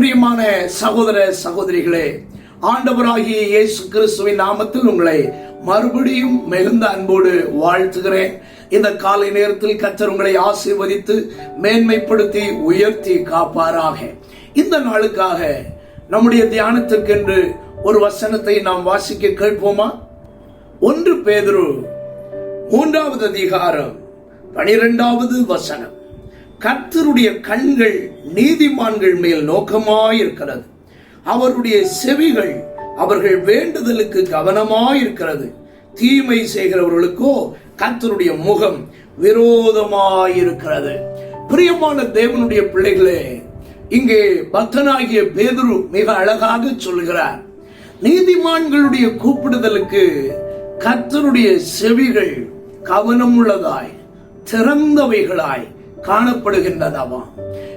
பிரியமான சகோதர சகோதரிகளே ஆண்டவராகிய இயேசு கிறிஸ்துவின் நாமத்தில் உங்களை மறுபடியும் மிகுந்த அன்போடு வாழ்த்துகிறேன். இந்த காலை நேரத்தில் கத்தர் உங்களை ஆசீர்வதித்து மேன்மைப்படுத்தி உயர்த்தி காப்பாராக. இந்த நாளுக்காக நம்முடைய தியானத்திற்கென்று ஒரு வசனத்தை நாம் வாசிக்க கேட்போமா? ஒன்று பேதுரு மூன்றாவது அதிகாரம் பனிரெண்டாவது வசனம். கர்த்தருடைய கண்கள் நீதிமான்கள் மேல் நோக்கமாயிருக்கிறது. அவருடைய செவிகள் அவர்கள் வேண்டுதலுக்கு கவனமாயிருக்கிறது. தீமை செய்கிறவர்களுக்கோ கர்த்தருடைய முகம் விரோதமாயிருக்கிறது. பிரியமான தேவனுடைய பிள்ளைகளே இங்கே பக்தனாகிய பேதுரு மிக அழகாக சொல்கிறார் நீதிமான்களுடைய கூப்பிடுதலுக்கு கர்த்தருடைய செவிகள் கவனமுள்ளதாய் திறந்தவைகளாய் காணப்படுகின்றதாமா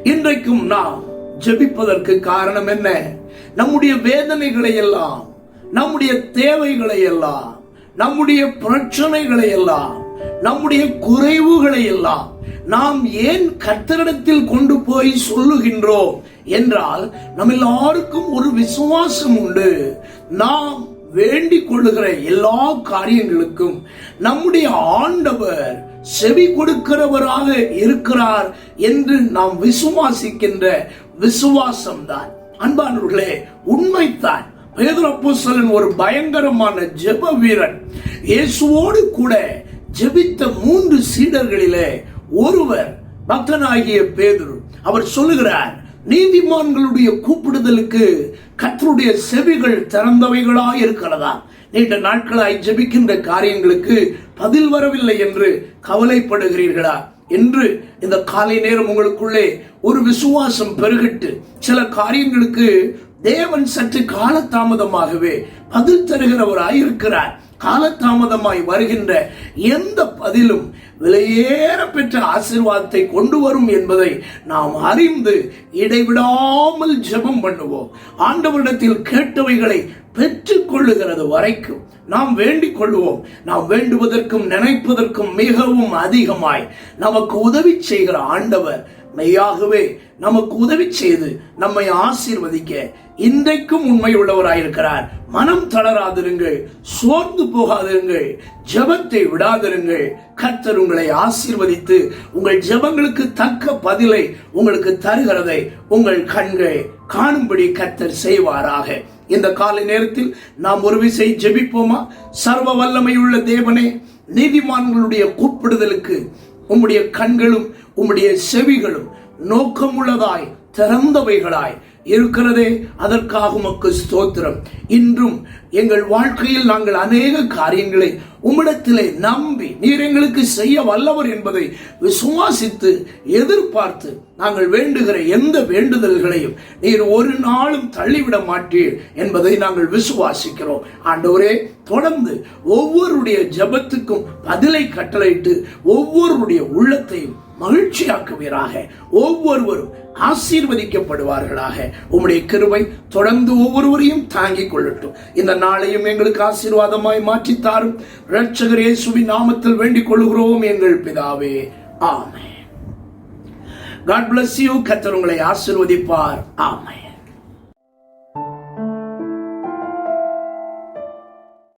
இன்றைக்கும் நாம் ஜெபிப்பதற்கு காரணம் என்ன? நம்முடைய வேதனைகளை எல்லாம் நம்முடைய தேவைகளை எல்லாம் நம்முடைய பிரச்சனைகளை எல்லாம் நம்முடைய குறைவுகளை எல்லாம் நாம் ஏன் கத்தரிடத்தில் கொண்டு போய் சொல்லுகின்றோம் என்றால் நம்ம எல்லாருக்கும் ஒரு விசுவாசம் உண்டு. நாம் வேண்டிக் கொள்ளுகிற எல்லா காரியங்களுக்கும் நம்முடைய ஆண்டவர் செவி கொடுக்கிறவராக இருக்கிறார் என்று நாம் விசுவாசிக்கின்ற விசுவாசம் தான் அன்பானவர்களே உண்மைத்தான் பேதுரப்போஸ்தலன் ஒரு பயங்கரமான ஜெப வீரன். இயேசுவோடு கூட ஜெபித்த மூன்று சீடர்களிலே ஒருவர் பக்தனாகிய பேதுரு. அவர் சொல்லுகிறார் நீதிமான்களுடைய கூப்பிடுதலுக்கு கத்தருடைய செவிகள் திறந்தவைகளாக இருக்கிறதா நீண்ட நாட்களாய் ஜபிக்கின்ற காரியங்களுக்கு பதில் வரவில்லை என்று கவலைப்படுகிறீர்களா? என்று இந்த காலை நேரம் உங்களுக்குள்ளே ஒரு விசுவாசம் பெருகிட்டு சில காரியங்களுக்கு தேவன் சற்று காலதாமதமாகவே பதில் தருகிறவராய் இருக்கிறார் காலதாமதமாய் வருகின்ற எந்த பதிலும் விலையேற பெற்ற ஆசீர்வாதத்தை கொண்டு வரும் என்பதை நாம் அறிந்து இடைவிடாமல் ஜெபம் பண்ணுவோம். ஆண்டவரிடத்தில் கேட்டவைகளை பெற்றுக் கொள்ளுகிறது வரைக்கும் நாம் வேண்டிக் கொள்வோம். நாம் வேண்டுவதற்கும் நினைப்பதற்கும் மிகவும் அதிகமாய் நமக்கு உதவி செய்கிற ஆண்டவர் மெய்யாகவே நமக்கு உதவி செய்து நம்மை ஆசீர்வதிக்க இன்றைக்கும் உண்மை உள்ளவராயிருக்கிறார் மனம் தளராதிருங்கள் சோர்ந்து போகாதிருங்கள் ஜெபத்தை விடாதிருங்கள். கர்த்தர் உங்களை ஆசீர்வதித்து உங்கள் ஜெபங்களுக்கு தக்க பதிலை உங்களுக்கு தருகிறதை உங்கள் கண்கள் காணும்படி கர்த்தர் செய்வாராக. இந்த காலை நேரத்தில் நாம் ஒரு விசை ஜெபிப்போமா? சர்வ வல்லமையுள்ள தேவனே நீதிமான்களுடைய கூப்பிடுதலுக்கு உம்முடைய கண்களும் உம்முடைய செவிகளும் நோக்கமுள்ளதாய் திறந்தவைகளாய் இருக்கிறதே அதற்காக உமக்கு ஸ்தோத்திரம். இன்றும் எங்கள் வாழ்க்கையில் நாங்கள் அநேக காரியங்களை உம்மிடத்திலே நம்பி நீர் எங்களுக்கு செய்ய வல்லவர் என்பதை விசுவாசித்து எதிர்பார்த்து நாங்கள் வேண்டுகிற எந்த வேண்டுதல்களையும் நீர் ஒரு நாளும் தள்ளிவிட மாட்டீர் என்பதை நாங்கள் விசுவாசிக்கிறோம். ஆண்டவரே தொடர்ந்து ஒவ்வொருடைய ஜபத்துக்கும் பதிலை கட்டளையிட்டு ஒவ்வொருடைய உள்ளத்தையும் மகிழ்ச்சியாக்குவீராக. ஒவ்வொருவரும் ஆசீர்வதிக்கப்படுவார்களாக. உம்முடைய கிருவை தொடர்ந்து ஒவ்வொருவரையும் தாங்கிக் கொள்ளட்டும். இந்த நாளையும் எங்களுக்கு ஆசீர்வாதமாய் மாற்றித்தாரும் ரட்சகரே இயேசுவின் நாமத்தில் வேண்டிக் கொள்கிறோம் எங்கள் பிதாவே. ஆமே காட் பிளஸ் யூ கத்தர் உங்களை ஆசீர்வதிப்பார். ஆமை